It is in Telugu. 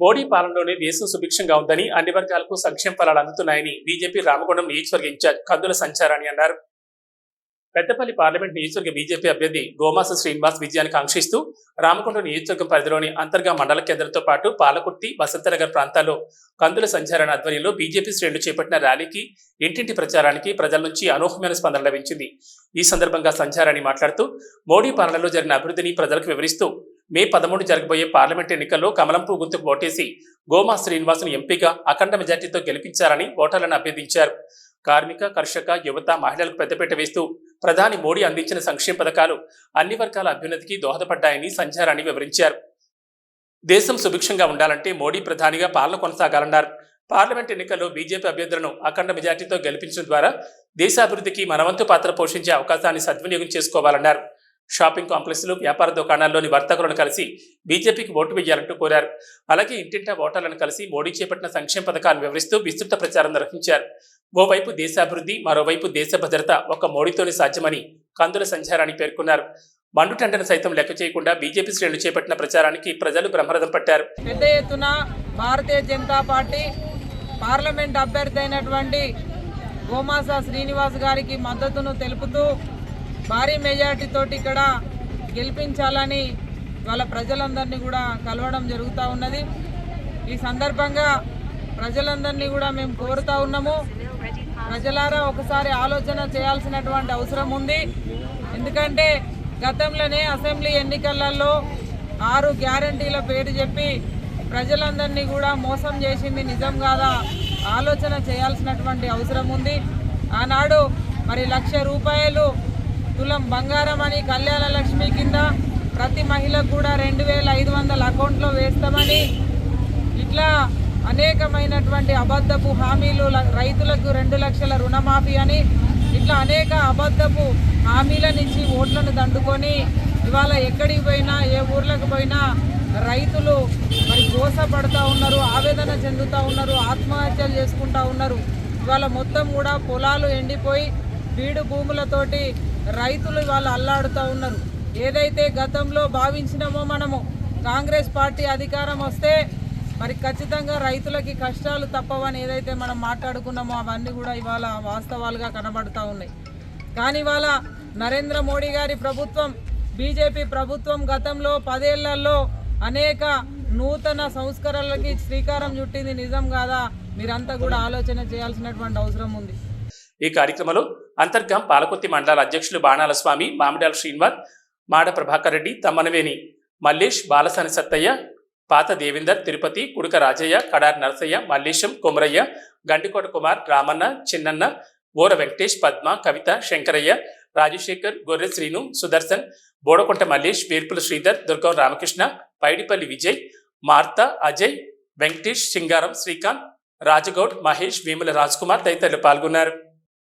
మోడీ పాలనలోనే దేశం సుభిక్షంగా ఉందని అన్ని వర్గాలకు సంక్షేమ ఫలాలు అందుతున్నాయని బీజేపీ రామగుండం నియోజకవర్గ ఇన్ఛార్జ్ కందుల సంచారాన్ని అన్నారు. పెద్దపల్లి పార్లమెంట్ నియోజకవర్గ బీజేపీ అభ్యర్థి గోమాస శ్రీనివాస్ విజయాన్ని కాంక్షిస్తూ రామకుండ నియోజకవర్గం పరిధిలోని అంతర్గా మండల కేంద్రంతో పాటు పాలకుర్తి వసంతనగర్ ప్రాంతాల్లో కందుల సంచారణ ఆధ్వర్యంలో బీజేపీ శ్రేణులు చేపట్టిన ర్యాలీకి ఇంటింటి ప్రచారానికి ప్రజల నుంచి అనూహ్యమైన స్పందన లభించింది. ఈ సందర్భంగా సంచారాన్ని మాట్లాడుతూ మోడీ పాలనలో జరిగిన అభివృద్ధిని ప్రజలకు వివరిస్తూ మే పదమూడు జరగబోయే పార్లమెంట్ ఎన్నికల్లో కమలం పువ్వు గుర్తుకు ఓటేసి గోమా శ్రీనివాసును ఎంపీగా అఖండ మెజార్టీతో గెలిపించారని ఓటర్లను అభ్యర్థించారు. కార్మిక కర్షక యువత మహిళలకు పెద్దపీట వేస్తూ ప్రధాని మోడీ అందించిన సంక్షేమ పథకాలు అన్ని వర్గాల అభ్యున్నతికి దోహదపడ్డాయని సంచారాన్ని వివరించారు. దేశం సుభిక్షంగా ఉండాలంటే మోడీ ప్రధానిగా పాలన కొనసాగాలన్నారు. పార్లమెంట్ ఎన్నికల్లో బీజేపీ అభ్యర్థులను అఖండ మెజార్టీతో గెలిపించడం ద్వారా దేశాభివృద్ధికి మనవంతు పాత్ర పోషించే అవకాశాన్ని సద్వినియోగం చేసుకోవాలన్నారు. షాపింగ్ కాంప్లెక్స్లు వ్యాపార దుకాణాల్లోని వర్తకులను కలిసి బీజేపీకి ఓటు వేయాలంటూ కోరారు. అలాగే ఇంటింటా ఓటర్లను కలిసి మోడీ చేపట్టిన సంక్షేమ పథకాలను వివరిస్తూ విస్తృత ప్రచారం నిర్వహించారు. ఓవైపు దేశాభివృద్ధి మరోవైపు దేశ భద్రత ఒక్క మోడీతోనే సాధ్యమని కందుల సంచారాన్ని పేర్కొన్నారు. మండుటెండను సైతం లెక్క చేయకుండా బీజేపీ శ్రేణులు చేపట్టిన ప్రచారానికి ప్రజలు బ్రహ్మరథం పట్టారు. పెద్ద ఎత్తున భారతీయ జనతా పార్టీ పార్లమెంట్ అభ్యర్థి అయినటువంటి గోమాస శ్రీనివాస్ గారికి మద్దతును తెలుపుతూ భారీ మెజార్టీతో ఇక్కడ గెలిపించాలని వాళ్ళ ప్రజలందరినీ కూడా కలవడం జరుగుతూ ఉన్నది. ఈ సందర్భంగా ప్రజలందరినీ కూడా మేము కోరుతా ఉన్నాము. ప్రజలారా ఒకసారి ఆలోచన చేయాల్సినటువంటి అవసరం ఉంది. ఎందుకంటే గతంలోనే అసెంబ్లీ ఎన్నికలలో ఆరు గ్యారంటీల పేరు చెప్పి ప్రజలందరినీ కూడా మోసం చేసింది నిజం కాదా ఆలోచన చేయాల్సినటువంటి అవసరం ఉంది. ఆనాడు మరి లక్ష రూపాయలు తులం బంగారం అని కళ్యాణ లక్ష్మి కింద ప్రతి మహిళకు కూడా రెండు వేల ఐదు వందల అకౌంట్లో వేస్తామని ఇట్లా అనేకమైనటువంటి అబద్ధపు హామీలు ల- రైతులకు రెండు లక్షల రుణమాఫీ అని ఇట్లా అనేక అబద్ధపు హామీలనిచ్చి ఓట్లను దండుకొని ఇవాళ ఎక్కడికి పోయినా ఏ ఊర్లకు పోయినా రైతులు మరి దోసపడుతూ ఉన్నారు ఆవేదన చెందుతూ ఉన్నారు ఆత్మహత్యలు చేసుకుంటూ ఉన్నారు. ఇవాళ మొత్తం కూడా పొలాలు ఎండిపోయి బీడు భూములతోటి రైతులు ఇవాళ అల్లాడుతూ ఉన్నారు. ఏదైతే గతంలో భావించినామో మనము కాంగ్రెస్ పార్టీ అధికారం వస్తే మరి ఖచ్చితంగా రైతులకి కష్టాలు తప్పవని ఏదైతే మనం మాట్లాడుకున్నామో అవన్నీ కూడా ఇవాళ వాస్తవాలుగా కనబడుతూ ఉన్నాయి. కానీ ఇవాళ నరేంద్ర మోడీ గారి ప్రభుత్వం బీజేపీ ప్రభుత్వం గతంలో పదేళ్ళలో అనేక నూతన సంస్కరణలకి శ్రీకారం చుట్టింది నిజం కాదా? మీరంతా కూడా ఆలోచన చేయాల్సినటువంటి అవసరం ఉంది. ఈ కార్యక్రమంలో అంతర్గం పాలకొత్తి మండల అధ్యక్షులు బాణాల స్వామి మామిడాల శ్రీనివాస్ మాడ ప్రభాకర్ రెడ్డి తమ్మనవేని మల్లేష్ బాలసాని సత్తయ్య పాత దేవేందర్ తిరుపతి కుడుక రాజయ్య కడారి నరసయ్య మల్లేశం కొమరయ్య గండికోట కుమార్ రామన్న చిన్నన్న ఓర వెంకటేష్ పద్మ కవిత శంకరయ్య రాజశేఖర్ గొర్రె శ్రీను సుదర్శన్ బోడకొంట మల్లేష్ వేర్పుల శ్రీధర్ దుర్గం రామకృష్ణ పైడిపల్లి విజయ్ మార్త అజయ్ వెంకటేష్ సింగారం శ్రీకాంత్ రాజగౌడ్ మహేష్ వేముల కుమార్ తదితరులు పాల్గొన్నారు.